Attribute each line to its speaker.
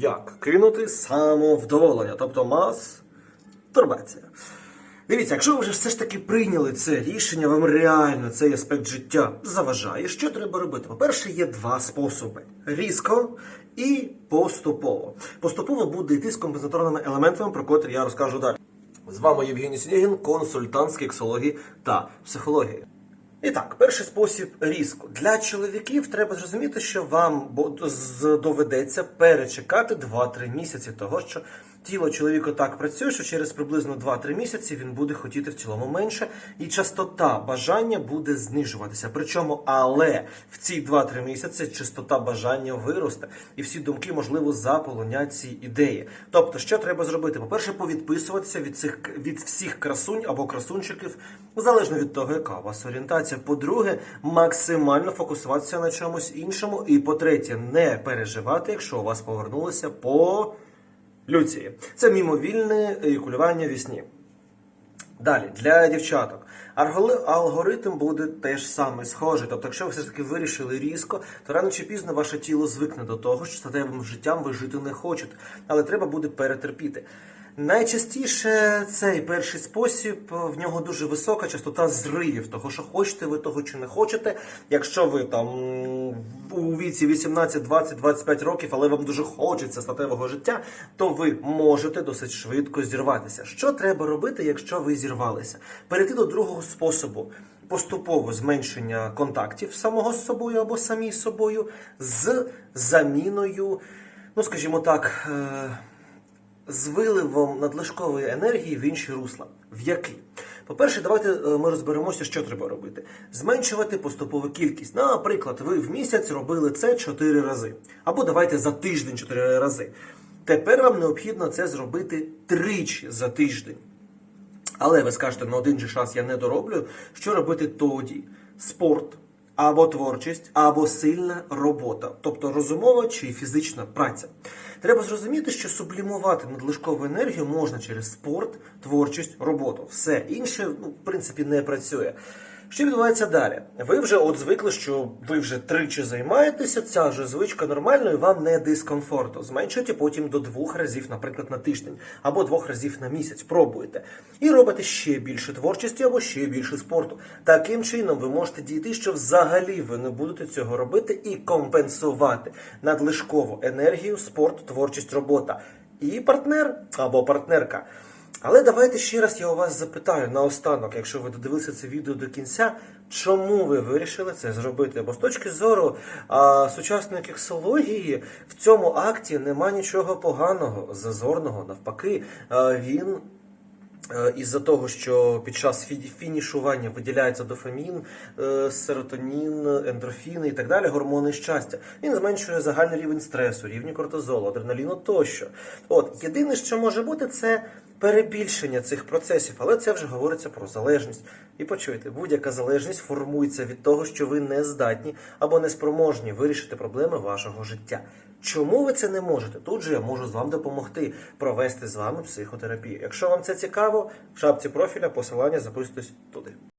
Speaker 1: як кинути самовдоволення, тобто мастурбація. Дивіться, якщо ви вже все ж таки прийняли це рішення, вам реально цей аспект життя заважає. Що треба робити? По-перше, є два способи: різко і поступово. Поступово буде йти з компенсаторними елементами, про котрі я розкажу далі. З вами Євгеній Сінігін, консультант з кексології та психології. І так, перший спосіб різко. Для чоловіків треба зрозуміти, що вам доведеться перечекати 2-3 місяці, того що тіло чоловіка так працює, що через приблизно 2-3 місяці він буде хотіти в цілому менше, і частота бажання буде знижуватися. Причому, але в ці 2-3 місяці частота бажання виросте, і всі думки, можливо, заполонять ці ідеї. Тобто, що треба зробити? По-перше, повідписуватися від цих від всіх красунь або красунчиків, залежно від того, яка у вас орієнтація. По-друге, максимально фокусуватися на чомусь іншому. І по-третє, не переживати, якщо у вас повернулося по люції. Це мімовільне еякулювання в сні. Далі, для дівчаток. Алгоритм буде теж саме схожий. Тобто, якщо ви все таки вирішили різко, то рано чи пізно ваше тіло звикне до того, що статевим життям ви жити не хочете, але треба буде перетерпіти. Найчастіше цей перший спосіб в нього дуже висока частота зривів, того що хочете ви того чи не хочете. Якщо ви там у віці 18, 20, 25 років, але вам дуже хочеться статевого життя, то ви можете досить швидко зірватися. Що треба робити, якщо ви зірвалися? Перейти до другого способу. Поступово зменшення контактів самого з собою або самі з собою з заміною, ну скажімо так, е, з виливом надлишкової енергії в інші русла. В які? По-перше, давайте е, ми розберемося, що треба робити. Зменшувати поступову кількість. Наприклад, ви в місяць робили це 4 рази. Або давайте за тиждень 4 рази. Тепер вам необхідно це зробити тричі за тиждень. Але ви скажете, на один же час я не дороблю. Що робити тоді? Спорт, або творчість, або сильна робота, тобто розумова чи фізична праця. Треба зрозуміти, що сублімувати надлишкову енергію можна через спорт, творчість, роботу. Все інше, ну, в принципі, не працює. Що відбувається далі? Ви вже от звикли, що ви вже тричі займаєтеся, ця ж звичка нормально і вам не дискомфортно. Зменшуйте потім до двох разів, наприклад, на тиждень або двох разів на місяць. Пробуйте. І робите ще більше творчості або ще більше спорту. Таким чином ви можете дійти, що взагалі ви не будете цього робити і компенсувати надлишкову енергію, спорт, творчість, робота. І партнер або партнерка. Але давайте ще раз я у вас запитаю наостанок, якщо ви додивилися це відео до кінця, чому ви вирішили це зробити? Бо з точки зору а, сучасної кексології в цьому акті нема нічого поганого, зазорного. Навпаки, а, він. Із-за того, що під час фінішування виділяється дофамін, е, серотонін, ендорфіни і так далі, гормони щастя. Він зменшує загальний рівень стресу, рівні кортизолу, адреналіну тощо. От єдине, що може бути, це перебільшення цих процесів, але це вже говориться про залежність. І почуйте, будь-яка залежність формується від того, що ви не здатні або не спроможні вирішити проблеми вашого життя. Чому ви це не можете? Тут же я можу з вами допомогти провести з вами психотерапію. Якщо вам це цікаво, в шапці профіля посилання записуйтесь туди.